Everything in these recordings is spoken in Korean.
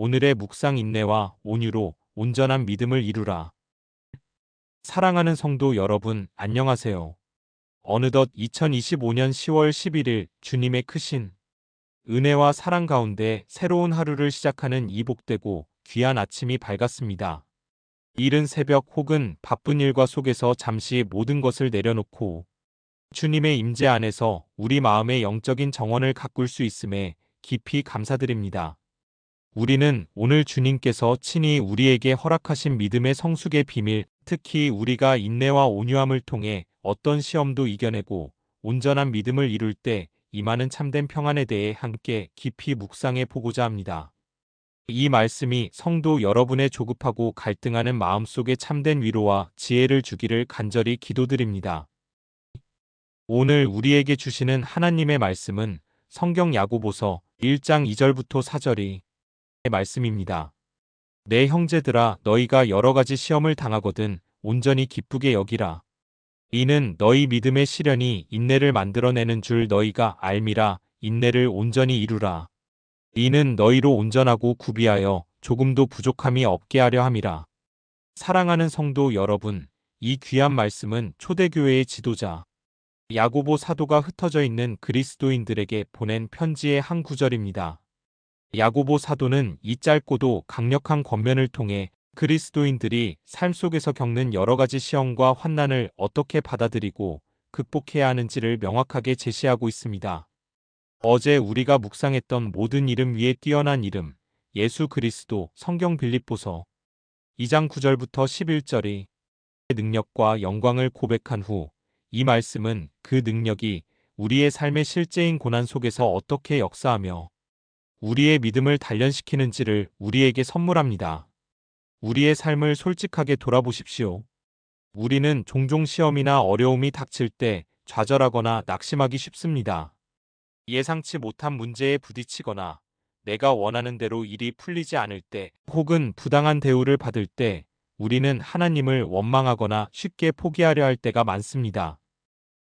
오늘의 묵상 인내와 온유로 온전한 믿음을 이루라. 사랑하는 성도 여러분, 안녕하세요. 어느덧 2025년 10월 11일 주님의 크신 은혜와 사랑 가운데 새로운 하루를 시작하는 이 복되고 귀한 아침이 밝았습니다. 이른 새벽 혹은 바쁜 일과 속에서 잠시 모든 것을 내려놓고 주님의 임재 안에서 우리 마음의 영적인 정원을 가꿀 수 있음에 깊이 감사드립니다. 우리는 오늘 주님께서 친히 우리에게 허락하신 믿음의 성숙의 비밀, 특히 우리가 인내와 온유함을 통해 어떤 시험도 이겨내고 온전한 믿음을 이룰 때 임하는 참된 평안에 대해 함께 깊이 묵상해 보고자 합니다. 이 말씀이 성도 여러분의 조급하고 갈등하는 마음속에 참된 위로와 지혜를 주기를 간절히 기도드립니다. 오늘 우리에게 주시는 하나님의 말씀은 성경 야고보서 1장 2절부터 4절이 말씀입니다. 내 형제들아 너희가 여러 가지 시험을 당하거든 온전히 기쁘게 여기라. 이는 너희 믿음의 시련이 인내를 만들어내는 줄 너희가 알미라 인내를 온전히 이루라. 이는 너희로 온전하고 구비하여 조금도 부족함이 없게 하려 함이라. 사랑하는 성도 여러분, 이 귀한 말씀은 초대교회의 지도자 야고보 사도가 흩어져 있는 그리스도인들에게 보낸 편지의 한 구절입니다. 야고보 사도는 이 짧고도 강력한 권면을 통해 그리스도인들이 삶 속에서 겪는 여러 가지 시험과 환난을 어떻게 받아들이고 극복해야 하는지를 명확하게 제시하고 있습니다. 어제 우리가 묵상했던 모든 이름 위에 뛰어난 이름, 예수 그리스도 성경 빌립보서 2장 9절부터 11절이 능력과 영광을 고백한 후 이 말씀은 그 능력이 우리의 삶의 실제인 고난 속에서 어떻게 역사하며 우리의 믿음을 단련시키는지를 우리에게 선물합니다. 우리의 삶을 솔직하게 돌아보십시오. 우리는 종종 시험이나 어려움이 닥칠 때 좌절하거나 낙심하기 쉽습니다. 예상치 못한 문제에 부딪히거나 내가 원하는 대로 일이 풀리지 않을 때 혹은 부당한 대우를 받을 때 우리는 하나님을 원망하거나 쉽게 포기하려 할 때가 많습니다.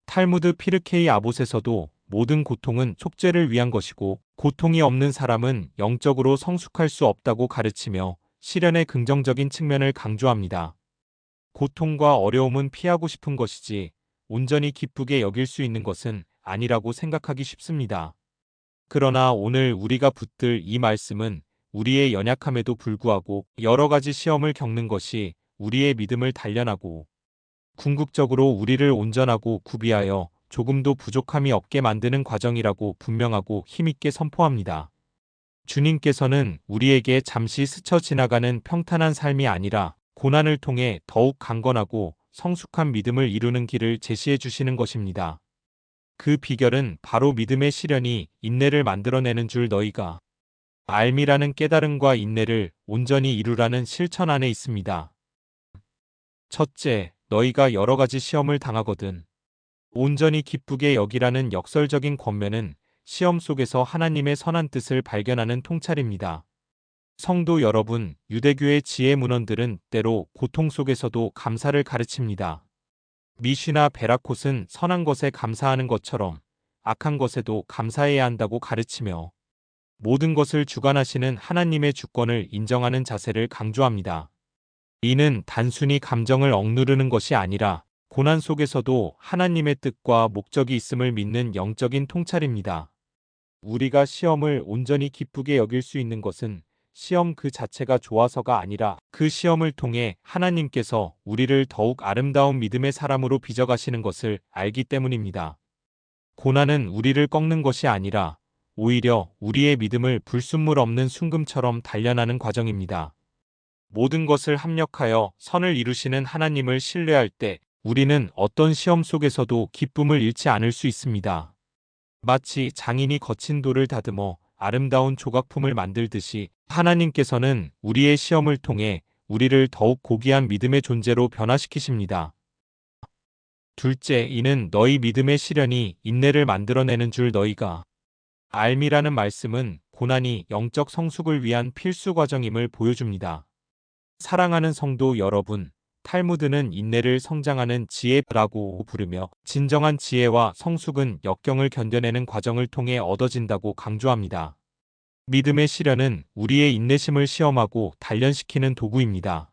탈무드 피르케이 아봇에서도 모든 고통은 촉죄를 위한 것이고 고통이 없는 사람은 영적으로 성숙할 수 없다고 가르치며 시련의 긍정적인 측면을 강조합니다. 고통과 어려움은 피하고 싶은 것이지 온전히 기쁘게 여길 수 있는 것은 아니라고 생각하기 쉽습니다. 그러나 오늘 우리가 붙들 이 말씀은 우리의 연약함에도 불구하고 여러 가지 시험을 겪는 것이 우리의 믿음을 단련하고 궁극적으로 우리를 온전하고 구비하여 조금도 부족함이 없게 만드는 과정이라고 분명하고 힘있게 선포합니다. 주님께서는 우리에게 잠시 스쳐 지나가는 평탄한 삶이 아니라 고난을 통해 더욱 강건하고 성숙한 믿음을 이루는 길을 제시해 주시는 것입니다. 그 비결은 바로 믿음의 시련이 인내를 만들어내는 줄 너희가 알미라는 깨달음과 인내를 온전히 이루라는 실천 안에 있습니다. 첫째, 너희가 여러 가지 시험을 당하거든 온전히 기쁘게 여기라는 역설적인 권면은 시험 속에서 하나님의 선한 뜻을 발견하는 통찰입니다. 성도 여러분, 유대교의 지혜 문헌들은 때로 고통 속에서도 감사를 가르칩니다. 미쉬나 베라콧은 선한 것에 감사하는 것처럼 악한 것에도 감사해야 한다고 가르치며 모든 것을 주관하시는 하나님의 주권을 인정하는 자세를 강조합니다. 이는 단순히 감정을 억누르는 것이 아니라 고난 속에서도 하나님의 뜻과 목적이 있음을 믿는 영적인 통찰입니다. 우리가 시험을 온전히 기쁘게 여길 수 있는 것은 시험 그 자체가 좋아서가 아니라 그 시험을 통해 하나님께서 우리를 더욱 아름다운 믿음의 사람으로 빚어가시는 것을 알기 때문입니다. 고난은 우리를 꺾는 것이 아니라 오히려 우리의 믿음을 불순물 없는 순금처럼 단련하는 과정입니다. 모든 것을 합력하여 선을 이루시는 하나님을 신뢰할 때 우리는 어떤 시험 속에서도 기쁨을 잃지 않을 수 있습니다. 마치 장인이 거친 돌을 다듬어 아름다운 조각품을 만들듯이 하나님께서는 우리의 시험을 통해 우리를 더욱 고귀한 믿음의 존재로 변화시키십니다. 둘째, 이는 너희 믿음의 시련이 인내를 만들어내는 줄 너희가 알미라는 말씀은 고난이 영적 성숙을 위한 필수 과정임을 보여줍니다. 사랑하는 성도 여러분, 탈무드는 인내를 성장하는 지혜라고 부르며 진정한 지혜와 성숙은 역경을 견뎌내는 과정을 통해 얻어진다고 강조합니다. 믿음의 시련은 우리의 인내심을 시험하고 단련시키는 도구입니다.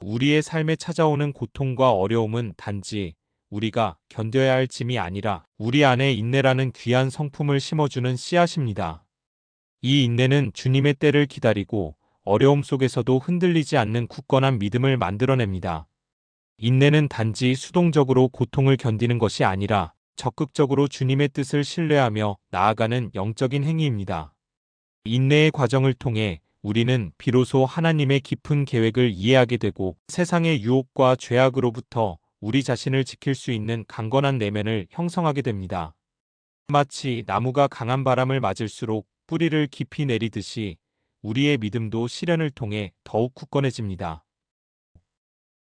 우리의 삶에 찾아오는 고통과 어려움은 단지 우리가 견뎌야 할 짐이 아니라 우리 안에 인내라는 귀한 성품을 심어주는 씨앗입니다. 이 인내는 주님의 때를 기다리고 어려움 속에서도 흔들리지 않는 굳건한 믿음을 만들어냅니다. 인내는 단지 수동적으로 고통을 견디는 것이 아니라 적극적으로 주님의 뜻을 신뢰하며 나아가는 영적인 행위입니다. 인내의 과정을 통해 우리는 비로소 하나님의 깊은 계획을 이해하게 되고 세상의 유혹과 죄악으로부터 우리 자신을 지킬 수 있는 강건한 내면을 형성하게 됩니다. 마치 나무가 강한 바람을 맞을수록 뿌리를 깊이 내리듯이 우리의 믿음도 시련을 통해 더욱 굳건해집니다.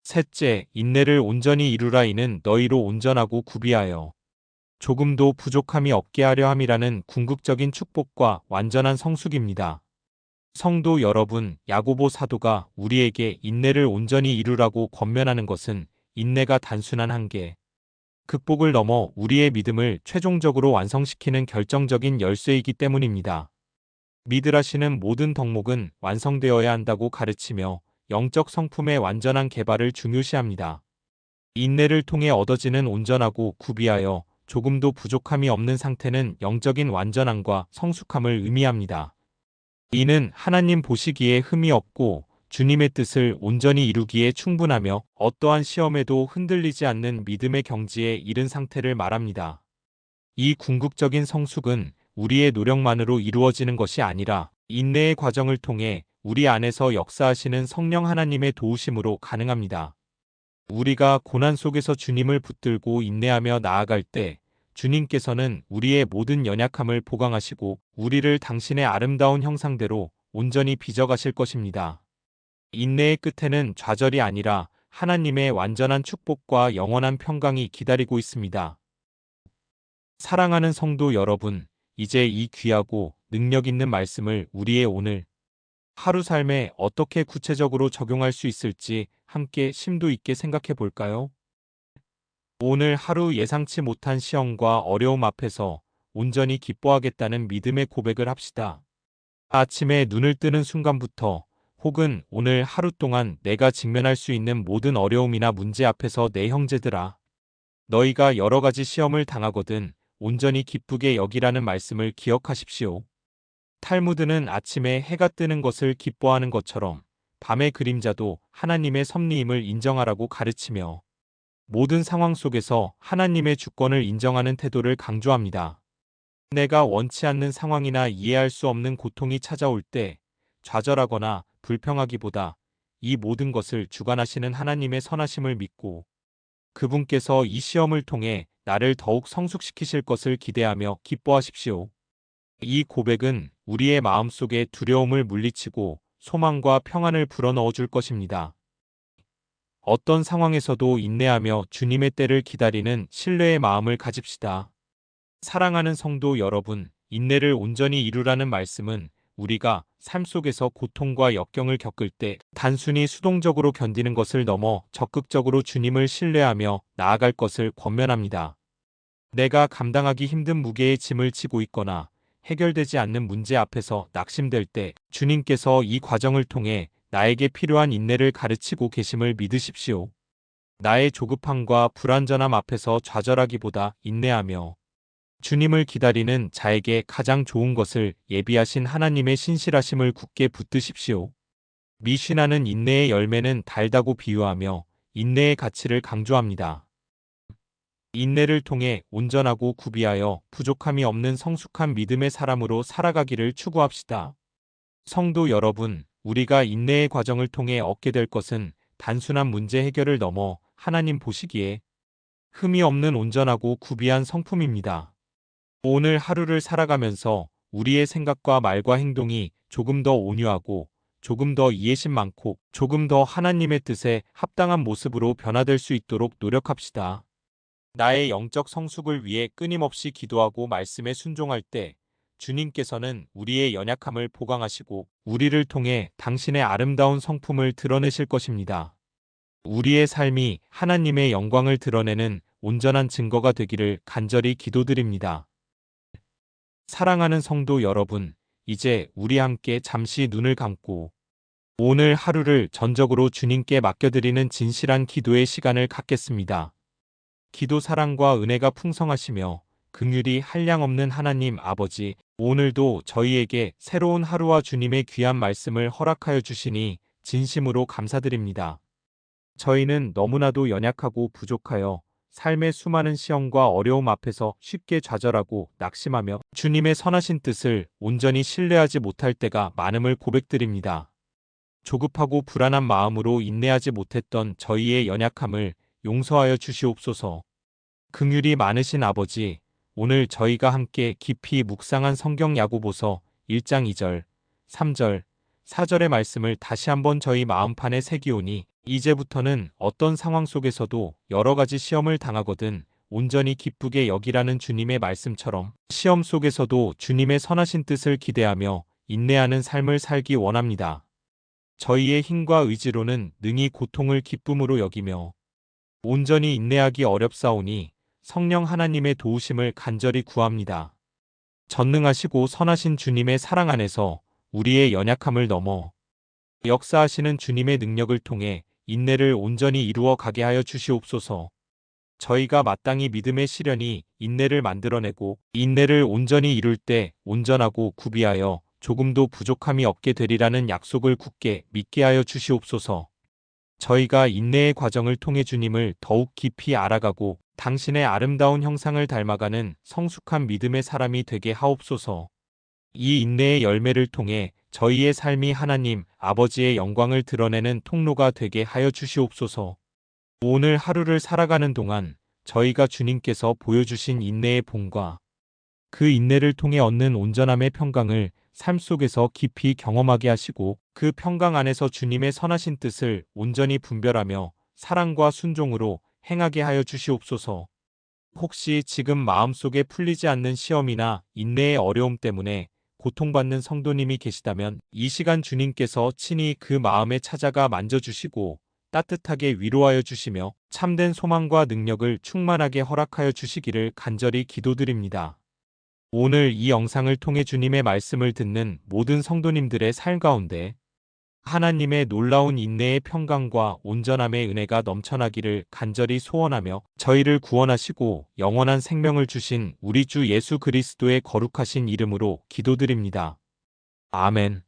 셋째, 인내를 온전히 이루라 이는 너희로 온전하고 구비하여 조금도 부족함이 없게 하려 함이라는 궁극적인 축복과 완전한 성숙입니다. 성도 여러분, 야고보 사도가 우리에게 인내를 온전히 이루라고 권면하는 것은 인내가 단순한 한계, 극복을 넘어 우리의 믿음을 최종적으로 완성시키는 결정적인 열쇠이기 때문입니다. 믿으라시는 모든 덕목은 완성되어야 한다고 가르치며 영적 성품의 완전한 개발을 중요시합니다. 인내를 통해 얻어지는 온전하고 구비하여 조금도 부족함이 없는 상태는 영적인 완전함과 성숙함을 의미합니다. 이는 하나님 보시기에 흠이 없고 주님의 뜻을 온전히 이루기에 충분하며 어떠한 시험에도 흔들리지 않는 믿음의 경지에 이른 상태를 말합니다. 이 궁극적인 성숙은 우리의 노력만으로 이루어지는 것이 아니라 인내의 과정을 통해 우리 안에서 역사하시는 성령 하나님의 도우심으로 가능합니다. 우리가 고난 속에서 주님을 붙들고 인내하며 나아갈 때 주님께서는 우리의 모든 연약함을 보강하시고 우리를 당신의 아름다운 형상대로 온전히 빚어가실 것입니다. 인내의 끝에는 좌절이 아니라 하나님의 완전한 축복과 영원한 평강이 기다리고 있습니다. 사랑하는 성도 여러분, 이제 이 귀하고 능력 있는 말씀을 우리의 오늘 하루 삶에 어떻게 구체적으로 적용할 수 있을지 함께 심도 있게 생각해 볼까요? 오늘 하루 예상치 못한 시험과 어려움 앞에서 온전히 기뻐하겠다는 믿음의 고백을 합시다. 아침에 눈을 뜨는 순간부터 혹은 오늘 하루 동안 내가 직면할 수 있는 모든 어려움이나 문제 앞에서 내 형제들아. 너희가 여러 가지 시험을 당하거든 온전히 기쁘게 여기라는 말씀을 기억하십시오. 탈무드는 아침에 해가 뜨는 것을 기뻐하는 것처럼 밤의 그림자도 하나님의 섭리임을 인정하라고 가르치며 모든 상황 속에서 하나님의 주권을 인정하는 태도를 강조합니다. 내가 원치 않는 상황이나 이해할 수 없는 고통이 찾아올 때 좌절하거나 불평하기보다 이 모든 것을 주관하시는 하나님의 선하심을 믿고 그분께서 이 시험을 통해 나를 더욱 성숙시키실 것을 기대하며 기뻐하십시오. 이 고백은 우리의 마음속에 두려움을 물리치고 소망과 평안을 불어넣어 줄 것입니다. 어떤 상황에서도 인내하며 주님의 때를 기다리는 신뢰의 마음을 가집시다. 사랑하는 성도 여러분, 인내를 온전히 이루라는 말씀은 우리가 삶 속에서 고통과 역경을 겪을 때 단순히 수동적으로 견디는 것을 넘어 적극적으로 주님을 신뢰하며 나아갈 것을 권면합니다. 내가 감당하기 힘든 무게의 짐을 지고 있거나 해결되지 않는 문제 앞에서 낙심될 때 주님께서 이 과정을 통해 나에게 필요한 인내를 가르치고 계심을 믿으십시오. 나의 조급함과 불완전함 앞에서 좌절하기보다 인내하며 주님을 기다리는 자에게 가장 좋은 것을 예비하신 하나님의 신실하심을 굳게 붙드십시오. 미신하는 인내의 열매는 달다고 비유하며 인내의 가치를 강조합니다. 인내를 통해 온전하고 구비하여 부족함이 없는 성숙한 믿음의 사람으로 살아가기를 추구합시다. 성도 여러분, 우리가 인내의 과정을 통해 얻게 될 것은 단순한 문제 해결을 넘어 하나님 보시기에 흠이 없는 온전하고 구비한 성품입니다. 오늘 하루를 살아가면서 우리의 생각과 말과 행동이 조금 더 온유하고 조금 더 이해심 많고 조금 더 하나님의 뜻에 합당한 모습으로 변화될 수 있도록 노력합시다. 나의 영적 성숙을 위해 끊임없이 기도하고 말씀에 순종할 때 주님께서는 우리의 연약함을 보강하시고 우리를 통해 당신의 아름다운 성품을 드러내실 것입니다. 우리의 삶이 하나님의 영광을 드러내는 온전한 증거가 되기를 간절히 기도드립니다. 사랑하는 성도 여러분, 이제 우리 함께 잠시 눈을 감고 오늘 하루를 전적으로 주님께 맡겨드리는 진실한 기도의 시간을 갖겠습니다. 기도 사랑과 은혜가 풍성하시며 긍휼이 한량없는 하나님 아버지, 오늘도 저희에게 새로운 하루와 주님의 귀한 말씀을 허락하여 주시니 진심으로 감사드립니다. 저희는 너무나도 연약하고 부족하여 삶의 수많은 시험과 어려움 앞에서 쉽게 좌절하고 낙심하며 주님의 선하신 뜻을 온전히 신뢰하지 못할 때가 많음을 고백드립니다. 조급하고 불안한 마음으로 인내하지 못했던 저희의 연약함을 용서하여 주시옵소서. 긍휼이 많으신 아버지, 오늘 저희가 함께 깊이 묵상한 성경 야고보서 1장 2절, 3절, 4절의 말씀을 다시 한번 저희 마음판에 새기오니 이제부터는 어떤 상황 속에서도 여러 가지 시험을 당하거든 온전히 기쁘게 여기라는 주님의 말씀처럼 시험 속에서도 주님의 선하신 뜻을 기대하며 인내하는 삶을 살기 원합니다. 저희의 힘과 의지로는 능히 고통을 기쁨으로 여기며 온전히 인내하기 어렵사오니 성령 하나님의 도우심을 간절히 구합니다. 전능하시고 선하신 주님의 사랑 안에서 우리의 연약함을 넘어 역사하시는 주님의 능력을 통해 인내를 온전히 이루어 가게 하여 주시옵소서. 저희가 마땅히 믿음의 시련이 인내를 만들어내고 인내를 온전히 이룰 때 온전하고 구비하여 조금도 부족함이 없게 되리라는 약속을 굳게 믿게 하여 주시옵소서. 저희가 인내의 과정을 통해 주님을 더욱 깊이 알아가고 당신의 아름다운 형상을 닮아가는 성숙한 믿음의 사람이 되게 하옵소서. 이 인내의 열매를 통해 저희의 삶이 하나님 아버지의 영광을 드러내는 통로가 되게 하여 주시옵소서. 오늘 하루를 살아가는 동안 저희가 주님께서 보여주신 인내의 본과 그 인내를 통해 얻는 온전함의 평강을 삶 속에서 깊이 경험하게 하시고 그 평강 안에서 주님의 선하신 뜻을 온전히 분별하며 사랑과 순종으로 행하게 하여 주시옵소서. 혹시 지금 마음속에 풀리지 않는 시험이나 인내의 어려움 때문에 고통받는 성도님이 계시다면 이 시간 주님께서 친히 그 마음에 찾아가 만져주시고 따뜻하게 위로하여 주시며 참된 소망과 능력을 충만하게 허락하여 주시기를 간절히 기도드립니다. 오늘 이 영상을 통해 주님의 말씀을 듣는 모든 성도님들의 삶 가운데 하나님의 놀라운 인내의 평강과 온전함의 은혜가 넘쳐나기를 간절히 소원하며 저희를 구원하시고 영원한 생명을 주신 우리 주 예수 그리스도의 거룩하신 이름으로 기도드립니다. 아멘.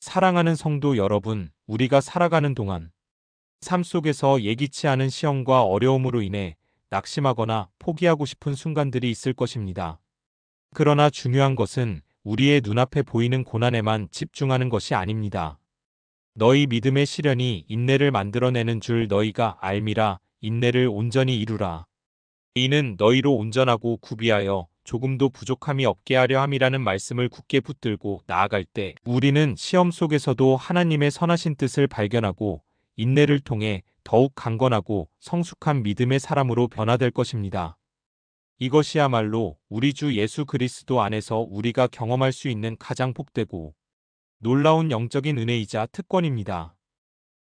사랑하는 성도 여러분, 우리가 살아가는 동안 삶 속에서 예기치 않은 시험과 어려움으로 인해 낙심하거나 포기하고 싶은 순간들이 있을 것입니다. 그러나 중요한 것은 우리의 눈앞에 보이는 고난에만 집중하는 것이 아닙니다. 너희 믿음의 시련이 인내를 만들어내는 줄 너희가 알미라 인내를 온전히 이루라. 이는 너희로 온전하고 구비하여 조금도 부족함이 없게 하려 함이라는 말씀을 굳게 붙들고 나아갈 때 우리는 시험 속에서도 하나님의 선하신 뜻을 발견하고 인내를 통해 더욱 강건하고 성숙한 믿음의 사람으로 변화될 것입니다. 이것이야말로 우리 주 예수 그리스도 안에서 우리가 경험할 수 있는 가장 복되고 놀라운 영적인 은혜이자 특권입니다.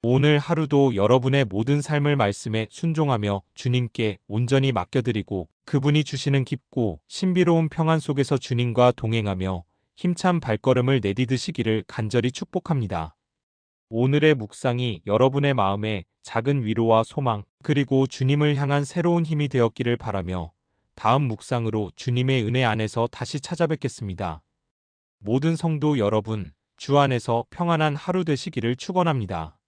오늘 하루도 여러분의 모든 삶을 말씀에 순종하며 주님께 온전히 맡겨드리고 그분이 주시는 깊고 신비로운 평안 속에서 주님과 동행하며 힘찬 발걸음을 내디드시기를 간절히 축복합니다. 오늘의 묵상이 여러분의 마음에 작은 위로와 소망, 그리고 주님을 향한 새로운 힘이 되었기를 바라며 다음 묵상으로 주님의 은혜 안에서 다시 찾아뵙겠습니다. 모든 성도 여러분, 주 안에서 평안한 하루 되시기를 축원합니다.